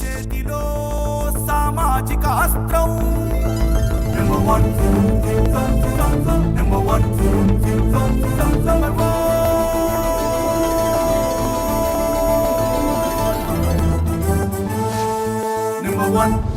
చేతిలో సామాజిక అస్త్రం. Number one number one number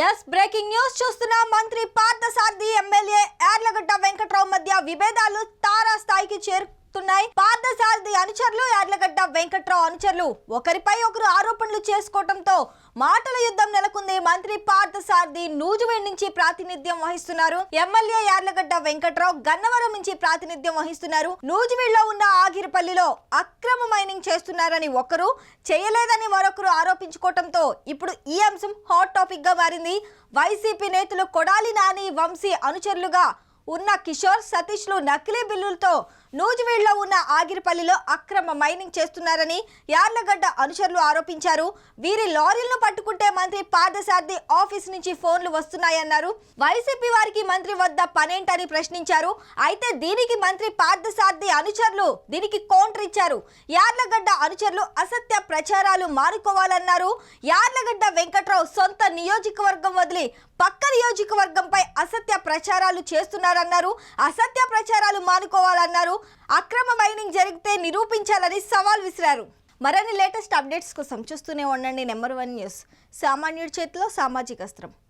S breaking news చూస్తున్న మంత్రి పార్థసారథి ఎమ్మెల్యే యార్లగడ్డ వెంకట్రావు మధ్య విభేదాలు తారా స్థాయికి చేరు చేరుతున్నాయి పార్థసారథి అనుచరులు యార్లగడ్డ వెంకట్రావు అనుచరులు. ఒకరిపై ఒకరు ఆరోపణలు చేసుకోవడంతో మాటల యుద్ధం నెలకొంది. మంత్రి పార్థసారథి నూజువేడ్ నుంచి ప్రాతినిధ్యం వహిస్తున్నారు. ఎమ్మెల్యే యార్లగడ్డ వెంకట్రావు గన్నవరం నుంచి ప్రాతినిధ్యం వహిస్తున్నారు. నూజివీడ్లో ఉన్న ఆగిరిపల్లిలో అక్రమ మైనింగ్ చేస్తున్నారని ఒకరు చేయలేదని మరొకరు ఆరోపించుకోవడంతో ఇప్పుడు ఈ అంశం హాట్ టాపిక్గా మారింది. వైసీపీ నేతలు కొడాలి నాని వంశీ అనుచరులుగా ఉన్న కిషోర్ సతీష్లు నకిలీ బిల్లులతో నూజివీడ్లో ఉన్న ఆగిరిపల్లిలో అక్రమ మైనింగ్ చేస్తున్నారని యార్లగడ్డ అనుచరులు ఆరోపించారు. వీరి లారీలను పట్టుకుంటే మంత్రి పాదసారథి ఆఫీస్ నుంచి ఫోన్లు వస్తున్నాయన్నారు. వైసీపీ వారికి మంత్రి వద్ద పనేంటని ప్రశ్నించారు. అయితే దీనికి మంత్రి పార్థసారథి అనుచరులు దీనికి కౌంటర్ ఇచ్చారు. యార్లగడ్డ అనుచరులు అసత్య ప్రచారాలు మానుకోవాలన్నారు. యార్లగడ్డ వెంకట్రావు సొంత నియోజకవర్గం వదిలి పక్క నియోజకవర్గంపై అసత్య ప్రచారాలు చేస్తున్నారన్నారు. అసత్య ప్రచారాలు మానుకోవాలన్నారు. అక్రమ మైనింగ్ జరిగితే నిరూపించాలని సవాల్ విసిరారు. మరిన్ని లేటెస్ట్ అప్డేట్స్ కోసం చూస్తూనే ఉండండి నెంబర్ వన్ న్యూస్. సామాన్యుడి చేతిలో సామాజిక అస్త్రం.